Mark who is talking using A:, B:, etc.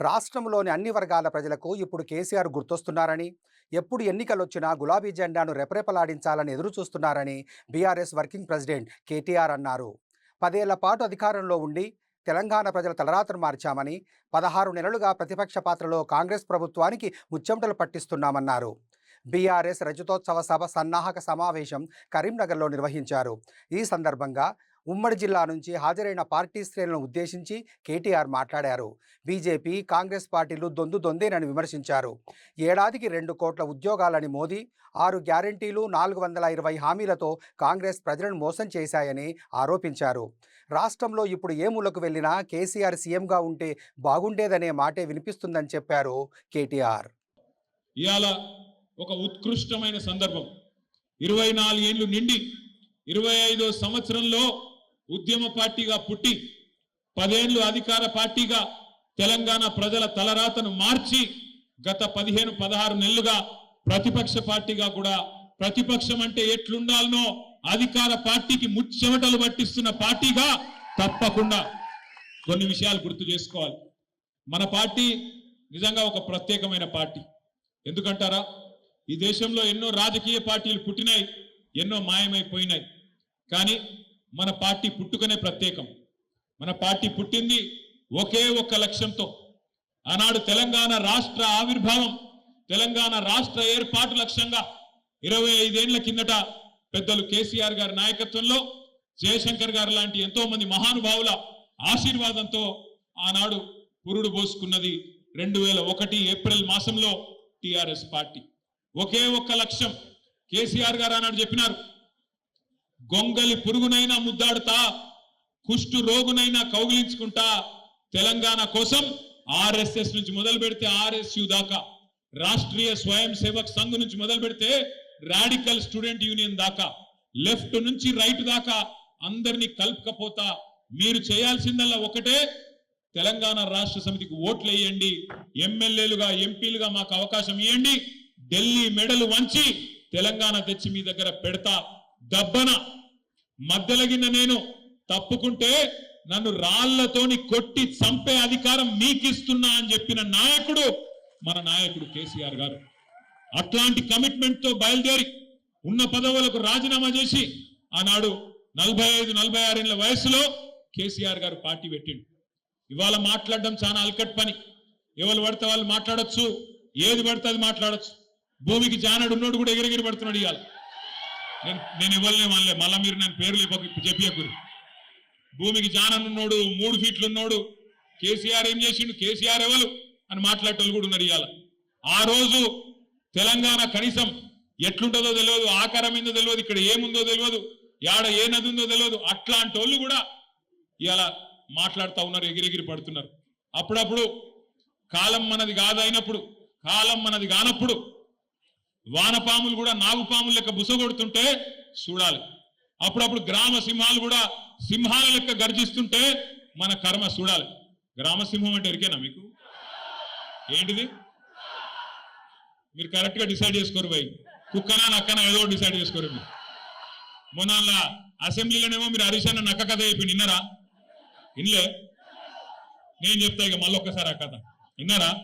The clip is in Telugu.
A: రాష్ట్రంలోని అన్ని వర్గాల ప్రజలకు ఇప్పుడు కేసీఆర్ గుర్తొస్తున్నారని ఎప్పుడు ఎన్నికలొచ్చినా గులాబీ జెండాను రెపరెపలాడించాలని ఎదురుచూస్తున్నారని బీఆర్ఎస్ వర్కింగ్ ప్రెసిడెంట్ కేటీఆర్ అన్నారు. పదేళ్ళ పాటు అధికారంలో ఉండి తెలంగాణ ప్రజల తలరాతను మార్చామని పదహారు నెలలుగా ప్రతిపక్ష పాత్రలో కాంగ్రెస్ ప్రభుత్వానికి ముచ్చెమటలు పట్టిస్తున్నామన్నారు. బీఆర్ఎస్ రజతోత్సవ సభ సన్నాహక సమావేశం కరీంనగర్లో నిర్వహించారు. ఈ సందర్భంగా ఉమ్మడి జిల్లా నుంచి హాజరైన పార్టీ శ్రేణులను ఉద్దేశించి కేటీఆర్ మాట్లాడారు. బీజేపీ కాంగ్రెస్ పార్టీలు దొందు దొందేనని విమర్శించారు. ఏడాదికి రెండు కోట్ల ఉద్యోగాలని మోదీ ఆరు గ్యారంటీలు నాలుగు వందల ఇరవై హామీలతో కాంగ్రెస్ ప్రజలను మోసం చేశాయని ఆరోపించారు. రాష్ట్రంలో ఇప్పుడు ఏ మూలకు వెళ్ళినా కేసీఆర్ సీఎంగా ఉంటే బాగుండేదనే మాటే వినిపిస్తుందని చెప్పారు కేటీఆర్.
B: ఇవాళ ఒక ఉత్కృష్టమైన సందర్భం. ఇరవై నాలుగేళ్ళు నిండి ఇరవై ఐదో సంవత్సరంలో ఉద్యమ పార్టీగా పుట్టి పదేళ్ళు అధికార పార్టీగా తెలంగాణ ప్రజల తలరాతను మార్చి గత పదిహేను పదహారు నెలలుగా ప్రతిపక్ష పార్టీగా కూడా ప్రతిపక్షం అంటే ఎట్లుండాలనో అధికార పార్టీకి ముచ్చెమటలు పట్టిస్తున్న పార్టీగా తప్పకుండా కొన్ని విషయాలు గుర్తు చేసుకోవాలి. మన పార్టీ నిజంగా ఒక ప్రత్యేకమైన పార్టీ. ఎందుకంటారా? ఈ దేశంలో ఎన్నో రాజకీయ పార్టీలు పుట్టినాయి ఎన్నో మాయమైపోయినాయి. కానీ మన పార్టీ పుట్టుకనే ప్రత్యేకం. మన పార్టీ పుట్టింది ఒకే ఒక్క లక్ష్యంతో. ఆనాడు తెలంగాణ రాష్ట్ర ఆవిర్భావం తెలంగాణ రాష్ట్ర ఏర్పాటు లక్ష్యంగా ఇరవై ఐదేళ్ళ కిందట పెద్దలు కేసీఆర్ గారి నాయకత్వంలో జయశంకర్ గారు లాంటి ఎంతో మంది మహానుభావుల ఆశీర్వాదంతో ఆనాడు పురుడు పోసుకున్నది రెండు వేల ఒకటి ఏప్రిల్ మాసంలో టిఆర్ఎస్ పార్టీ. ఒకే ఒక్క లక్ష్యం. కేసీఆర్ గారు ఆనాడు చెప్పినారు గొంగలి పురుగునైనా ముద్దాడుతా కుష్టు రోగునైనా కౌగిలించుకుంటా తెలంగాణ కోసం ఆర్ఎస్ఎస్ నుంచి మొదలు పెడితే ఆర్ఎస్యు దాకా రాష్ట్రీయ స్వయం సేవక్ సంఘ్ నుంచి మొదలు పెడితే రాడికల్ స్టూడెంట్ యూనియన్ దాకా లెఫ్ట్ నుంచి రైట్ దాకా అందరినీ కలుపుకపోతా మీరు చేయాల్సిందల్లా ఒకటే తెలంగాణ రాష్ట్ర సమితికి ఓట్లు వేయండి ఎమ్మెల్యేలుగా ఎంపీలుగా మాకు అవకాశం ఇవ్వండి ఢిల్లీ మెడలు వంచి తెలంగాణ తెచ్చి మీ దగ్గర పెడతా. దబ్బన మధ్యలగిన నేను తప్పుకుంటే నన్ను రాళ్ళతోని కొట్టి చంపే అధికారం మీకిస్తున్నా అని చెప్పిన నాయకుడు మన నాయకుడు కేసీఆర్ గారు. అట్లాంటి కమిట్మెంట్తో బయలుదేరి ఉన్న పదవులకు రాజీనామా చేసి ఆనాడు నలభై ఐదు నలభై ఆరేళ్ళ వయసులో కేసీఆర్ గారు పార్టీ పెట్టిండు. ఇవాళ మాట్లాడడం చాలా అల్కట్ పని. ఎవరు పడితే వాళ్ళు మాట్లాడొచ్చు ఏది పడితే అది మాట్లాడొచ్చు. భూమికి జానడు ఉన్నోడు కూడా ఎగిరిగిరి పడుతున్నాడు ఇవాళ. నేను నేను ఇవ్వలే మళ్ళీ. మళ్ళీ మీరు నేను పేర్లు చెప్పకూరు భూమికి జాననున్నోడు మూడు ఫీట్లు ఉన్నోడు. కేసీఆర్ ఏం చేసిండు? కేసీఆర్ ఎవరు? అని మాట్లాడేటోళ్ళు కూడా ఉన్నారు ఇవాళ ఆ రోజు తెలంగాణ కనీసం ఎట్లుంటుందో తెలియదు ఆకారం ఏందో తెలియదు ఇక్కడ ఏముందో తెలియదు యాడ ఏ నది ఉందో తెలియదు. అట్లాంటి వాళ్ళు కూడా ఇవాళ మాట్లాడుతూ ఉన్నారు ఎగిరెగిరి పడుతున్నారు. అప్పుడప్పుడు కాలం మనది కాదైనప్పుడు కాలం మనది కానప్పుడు వానపాములు కూడా నాగుపాములు లెక్క బుసగొడుతుంటే చూడాలి. అప్పుడప్పుడు గ్రామ సింహాలు కూడా సింహాల లెక్క గర్జిస్తుంటే మన కర్మ చూడాలి. గ్రామ సింహం అంటే ఎరికేనా మీకు? ఏంటిది? మీరు కరెక్ట్గా డిసైడ్ చేసుకోరు భయ్ కుక్కనా నక్కనా ఏదో డిసైడ్ చేసుకోరు మీరు. మొన్న అసెంబ్లీలోనేమో మీరు హరీష్ అన్న నక్క కథ చెప్పి నిన్నరా? ఇన్లే నేను చెప్తా ఇక మళ్ళీ ఒక్కసారి ఆ కథ. విన్నారా?